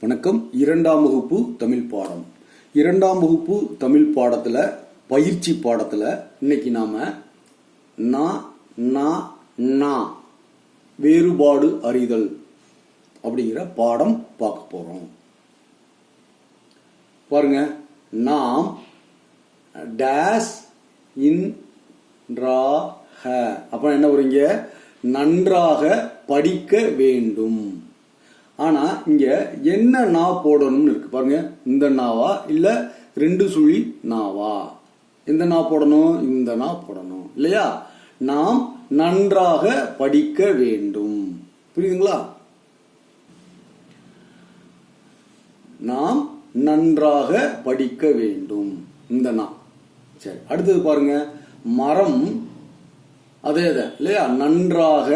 வணக்கம். இரண்டாம் வகுப்பு தமிழ் பாடம். இரண்டாம் வகுப்பு தமிழ் பாடத்தில் பயிற்சி பாடத்தில் இன்னைக்கு நாம நா நா நா வேறுபாடு அறிதல் அப்படிங்கிற பாடம் பார்க்க போறோம். பாருங்க. நாம் டேஸ் இன் ஹ. அப்ப என்ன வருங்க நன்றாக படிக்க வேண்டும். ஆனால் இங்கே என்ன நா போடணும்னு இருக்கு. பாருங்க இந்த நாவா இல்லை ரெண்டு சுழி நாவா? எந்த நா போடணும்? இந்த நா போடணும். இல்லையா? நாம் நன்றாக படிக்க வேண்டும். புரியுதுங்களா? நாம் நன்றாக படிக்க வேண்டும். இந்த நா. சரி அடுத்தது பாருங்க. மரம் அதே தான் இல்லையா? நன்றாக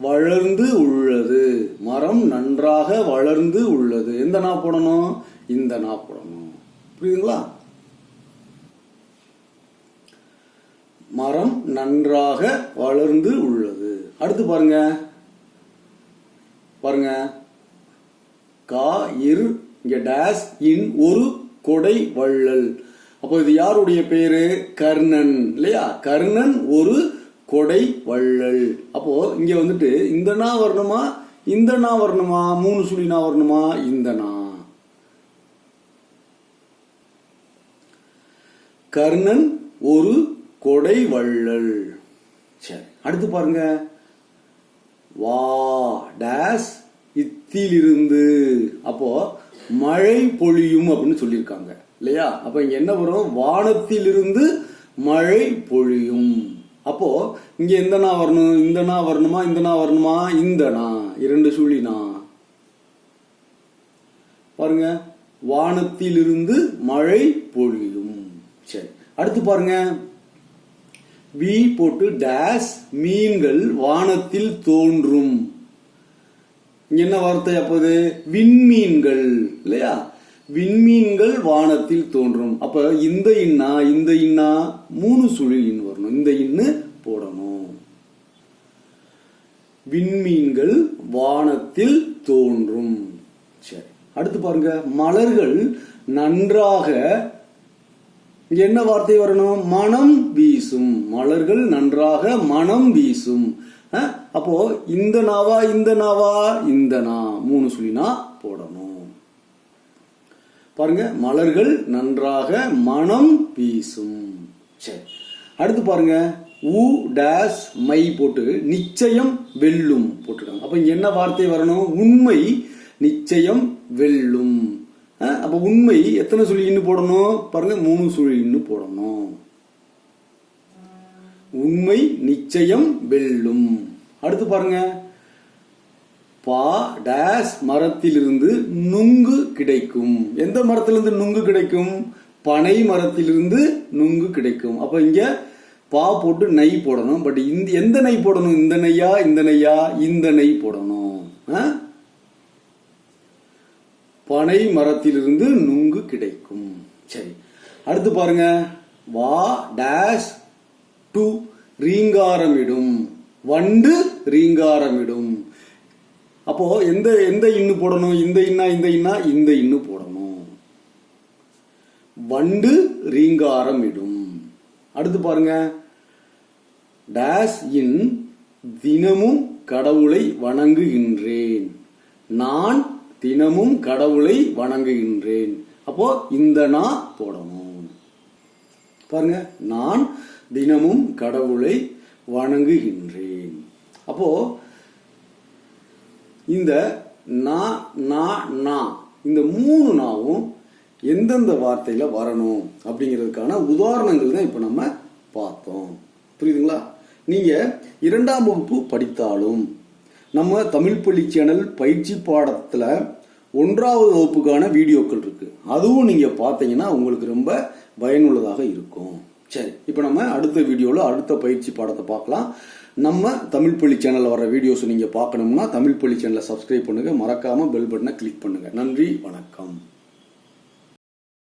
வளர்ந்து உள்ளது. மரம் நன்றாக வளர்ந்து உள்ளது. எந்த நா போடணும்? இந்த நா போடணும். புரியுதுங்களா? மரம் நன்றாக வளர்ந்து உள்ளது. அடுத்து பாருங்க. பாருங்க. கா இர் இங்க டேஸ் இன் ஒரு கொடை வள்ளல். அப்போ இது யாருடைய பேரு? கர்ணன். இல்லையா? கர்ணன் ஒரு கொடை வள்ளல். அப்போ இங்க வந்துட்டு இந்த நா வரணுமா? இந்த நா வரணுமா? மூணு சுழி நா வரணுமா? இந்த நா கர்ணன் ஒரு கொடை வள்ளல். சரி அடுத்து பாருங்க. வா டேஸ் இத்திலிருந்து. அப்போ மழை பொழியும் அப்படின்னு சொல்லியிருக்காங்க இல்லையா? அப்ப இங்க என்ன வரும்? வானத்திலிருந்து மழை பொழியும். அப்போ இங்க இந்த நா வரணும் இந்த நா வரணுமா இந்த நா வரணுமா இந்த நா இரண்டு சுழி நா பாருங்க வானத்திலிருந்து மழை பொழியும். சரி அடுத்து பாருங்க. வி போட்டு டேஸ் மீன்கள் வானத்தில் தோன்றும். இங்க என்ன வார்த்தை அப்போது விண்மீன்கள் இல்லையா? விண்மீன்கள் வானத்தில் தோன்றும். அப்ப இந்த இன்னா இந்த இன்னா மூணு சுழி இன் வரணும். இந்த இன்னு போடணும். விண்மீன்கள் வானத்தில் தோன்றும். சரி அடுத்து பாருங்க. மலர்கள் நன்றாக என்ன வார்த்தை வரணும்? மனம் வீசும். மலர்கள் நன்றாக மனம் வீசும். அப்போ இந்த நாவா இந்த நாவா இந்த நா மூணு சொல்லினா போடணும். பாருங்க மலர்கள் நன்றாக மனம் வீசும். சரி அடுத்து பாருங்க. ஊ டேஸ் மை போட்டு நிச்சயம் வெல்லும் போட்டுருக்காங்க அப்போ இங்கே என்ன வார்த்தை வரணும்? உண்மை நிச்சயம் வெல்லும். அப்போ உண்மை எத்தனை சுழி இன்னு போடணும்? பாருங்க மூணு சுழி இன்னு போடணும். உண்மை நிச்சயம் வெல்லும். அடுத்து பாருங்க. பா டேஸ் மரத்திலிருந்து நுங்கு கிடைக்கும். எந்த மரத்திலிருந்து நுங்கு கிடைக்கும்? பனை மரத்திலிருந்து நுங்கு கிடைக்கும். அப்ப இங்க பா போட்டு நெய் போடணும். பட் இந்த எந்த நெய் போடணும்? இந்த நெய்யா இந்த நெய்யா இந்த நெய் போடணும். ஆ? பனை மரத்திலிருந்து நுங்கு கிடைக்கும். சரி. அடுத்து பாருங்க. வா டேஷ் டு ரீங்காரமிடும். வண்டு ரீங்காரமிடும். அப்போ எந்த எந்த இன்னு போடணும்? இந்த இன்னா இந்த இன்னா இந்த இன்னு போடணும். வண்டு ரீங்காரமிடும். அடுத்து பாருங்க. டேஸ் இன் தினமும் கடவுளை வணங்குகின்றேன். நான் தினமும் கடவுளை வணங்குகின்றேன். அப்போ இந்த நா போடணும். பாருங்க நான் தினமும் கடவுளை வணங்குகின்றேன். அப்போ இந்த நா நா நா இந்த மூணு நாவும் எந்தெந்த வார்த்தையில வரணும் அப்படிங்கிறதுக்கான உதாரணங்கள் தான் இப்ப நம்ம நீங்கள் நீங்க இரண்டாம் வகுப்பு படித்தாலும் நம்ம தமிழ் பள்ளி சேனல் பயிற்சி பாடத்துல ஒன்றாவது வகுப்புக்கான வீடியோக்கள் இருக்கு. அதுவும் நீங்க பார்த்தீங்கன்னா உங்களுக்கு ரொம்ப பயனுள்ளதாக இருக்கும். சரி இப்போ நம்ம அடுத்த வீடியோவில் அடுத்த பயிற்சி பாடத்தை பார்க்கலாம். நம்ம தமிழ் பள்ளி சேனலில் வர வீடியோஸ் நீங்கள் பார்க்கணும்னா தமிழ் பள்ளி சேனலை சப்ஸ்கிரைப் பண்ணுங்க. மறக்காம பெல் பட்டனை கிளிக் பண்ணுங்க. நன்றி வணக்கம்.